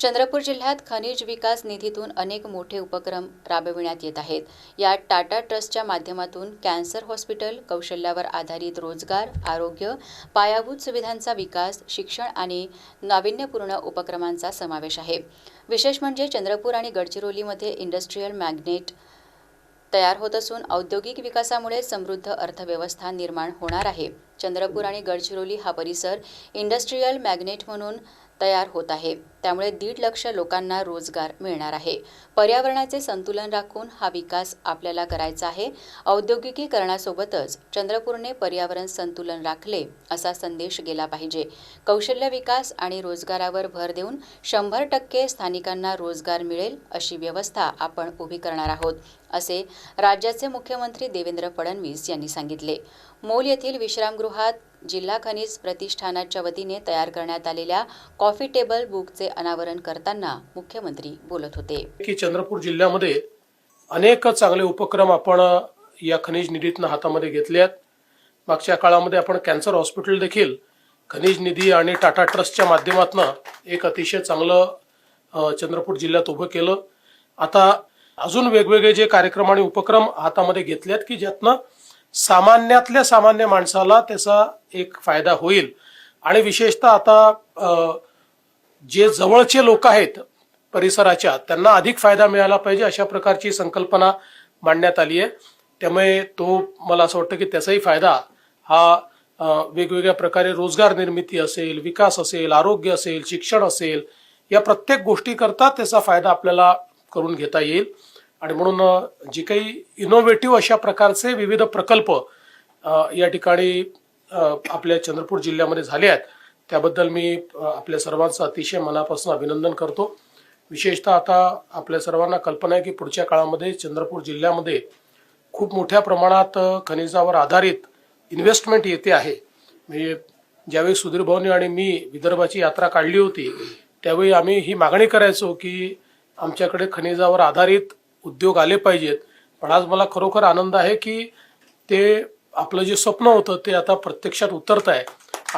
चंद्रपूर जिल्ह्यात खनिज विकास निधीतून अनेक मोठे उपक्रम राबविण्यात येत आहेत. यात टाटा ट्रस्टच्या माध्यमातून कॅन्सर हॉस्पिटल कौशल्यावर आधारित रोजगार आरोग्य पायाभूत सुविधांचा विकास शिक्षण आणि नाविन्यपूर्ण उपक्रमांचा समावेश आहे. विशेष म्हणजे चंद्रपूर आणि गडचिरोलीमध्ये इंडस्ट्रीयल मॅग्नेट तयार होत असून औद्योगिक विकासामुळे समृद्ध अर्थव्यवस्था निर्माण होणार आहे. चंद्रपूर आणि गडचिरोली हा परिसर इंडस्ट्रीयल मॅग्नेट म्हणून तयार होत आहे. त्यामुळे दीड लक्ष लोकांना रोजगार मिळणार आहे. पर्यावरणाचे संतुलन राखून हा विकास आपल्याला करायचा आहे. औद्योगिकीकरणासोबतच चंद्रपूरने पर्यावरण संतुलन राखले असा संदेश गेला पाहिजे. कौशल्य विकास आणि रोजगारावर भर देऊन शंभर टक्के स्थानिकांना रोजगार मिळेल अशी व्यवस्था आपण उभी करणार आहोत असे राज्याचे मुख्यमंत्री देवेंद्र फडणवीस यांनी सांगितले. मोल येथील विश्रामगृहात जिल्हा खनिज प्रतिष्ठानाच्या वतीने तयार करण्यात आलेल्या कॉफी टेबल बुकचे अनावरण करताना मुख्यमंत्री बोलत होते. की चंद्रपूर जिल्ह्यामध्ये अनेक चांगले उपक्रम आपण या खनिज निधीतनं हातामध्ये घेतले आहेत. मागच्या काळामध्ये आपण कॅन्सर हॉस्पिटल देखील खनिज निधी आणि टाटा ट्रस्टच्या माध्यमातून एक अतिशय चांगलं चंद्रपूर जिल्ह्यात उभं केलं. आता अजून वेगवेगळे जे कार्यक्रम आणि उपक्रम हातामध्ये घेतले आहेत की ज्यातनं सामान्यातल्या सामान्य माणसाला त्याचा एक फायदा होईल. आणि विशेषतः आता जे जवळचे लोक आहेत परिसराच्या त्यांना अधिक फायदा मिळाला पाहिजे अशा प्रकारची संकल्पना मांडण्यात आली आहे. त्यामुळे तो मला असं वाटतं की त्याचाही फायदा हा वेगवेगळ्या प्रकारे रोजगार निर्मिती असेल विकास असेल आरोग्य असेल शिक्षण असेल या प्रत्येक गोष्टीकरता त्याचा फायदा आपल्याला करून घेता येईल. आणि म्हणून जे काही इनोव्हेटिव्ह अशा प्रकारचे विविध प्रकल्प या ठिकाणी आपल्या चंद्रपूर जिल्ह्यामध्ये झाले आहेत त्याबद्दल मी आपल्या सर्वांचं अतिशय मनापासून अभिनंदन करतो. विशेषतः आता आपल्या सर्वांना कल्पना आहे की पुढच्या काळामध्ये चंद्रपूर जिल्ह्यामध्ये खूप मोठ्या प्रमाणात खनिजावर आधारित इन्व्हेस्टमेंट येते आहे. म्हणजे ज्यावेळी सुधीर भाऊनी आणि मी विदर्भाची यात्रा काढली होती त्यावेळी आम्ही ही मागणी करायचो की आमच्याकडे खनिजावर आधारित उद्योग आले पाहिजेत. पण आज मला खरोखर आनंद आहे की ते आपलं जे स्वप्न होतं ते आता प्रत्यक्षात उतरत आहे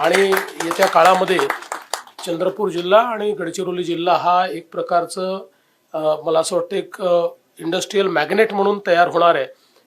आणि येत्या काळामध्ये चंद्रपूर जिल्हा आणि गडचिरोली जिल्हा हा एक प्रकारचं मला असं वाटतं एक इंडस्ट्रीयल मॅग्नेट म्हणून तयार होणार आहे.